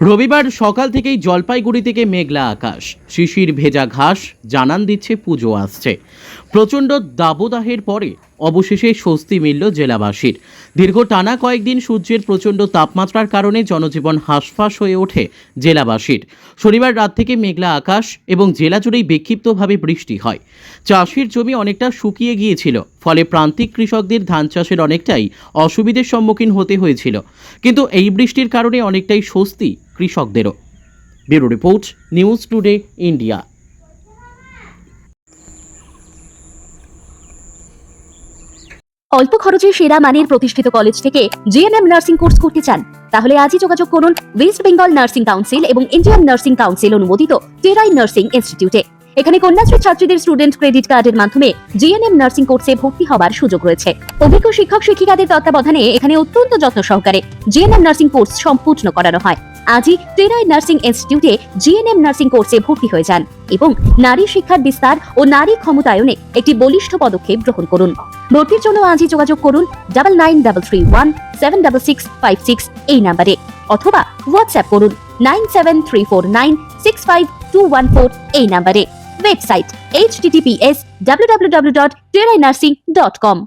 রবিবার সকাল থেকেই জলপাইগুড়ি থেকে মেঘলা আকাশ। শিশির ভেজা ঘাস জানান দিচ্ছে পুজো আসছে। প্রচণ্ড দাবদাহের পরে অবশেষে স্বস্তি মিলল জেলাবাসীর। দীর্ঘ টানা কয়েকদিন সূর্যের প্রচণ্ড তাপমাত্রার কারণে জনজীবন হাঁসফাঁস হয়ে ওঠে জেলাবাসীর। শনিবার রাত থেকে মেঘলা আকাশ এবং জেলা জুড়েই বিক্ষিপ্তভাবে বৃষ্টি হয়। চাষের জমি অনেকটা শুকিয়ে গিয়েছিল, ফলে প্রান্তিক কৃষকদের ধান চাষের অনেকটাই অসুবিধের সম্মুখীন হতে হয়েছিল। কিন্তু এই বৃষ্টির কারণে অনেকটাই স্বস্তি কৃষকদেরও। Bureau report, news today, India. অল্প খরচে সেরা মানের প্রতিষ্ঠিত কলেজ থেকে জিএনএম নার্সিং কোর্স করতে চান, তাহলে আজই যোগাযোগ করুন ওয়েস্ট বেঙ্গল নার্সিং কাউন্সিল এবং ইন্ডিয়ান নার্সিং কাউন্সিল অনুমোদিত টেরাই নার্সিং ইনস্টিটিউটে এখানে কন্যাশ্রী ছাত্রীদের স্টুডেন্ট ক্রেডিট কার্ডের মাধ্যমে জিএনএম নার্সিং কোর্সে ভর্তি হবার সুযোগ রয়েছে। অভিজ্ঞ শিক্ষক শিক্ষিকাদের তত্ত্বাবধানে এখানে অত্যন্ত যত্ন সহকারে জিএনএম নার্সিং কোর্স সম্পূর্ণ করানো হয়। আজই টেরাই নার্সিং ইনস্টিটিউটে জিএনএম নার্সিং কোর্সে ভর্তি হয়ে যান এবং নারী শিক্ষার বিস্তার ও নারী ক্ষমতায়নে একটি বলিষ্ঠ পদক্ষেপ গ্রহণ করুন। ভর্তির জন্য আজই যোগাযোগ করুন double nine double three one seven double six five six এই নাম্বারে অথবা হোয়াটসঅ্যাপ করুন nine seven three four nine six five two one four এই নাম্বারে। Website H TTPS W W W dot Terai nursing dot com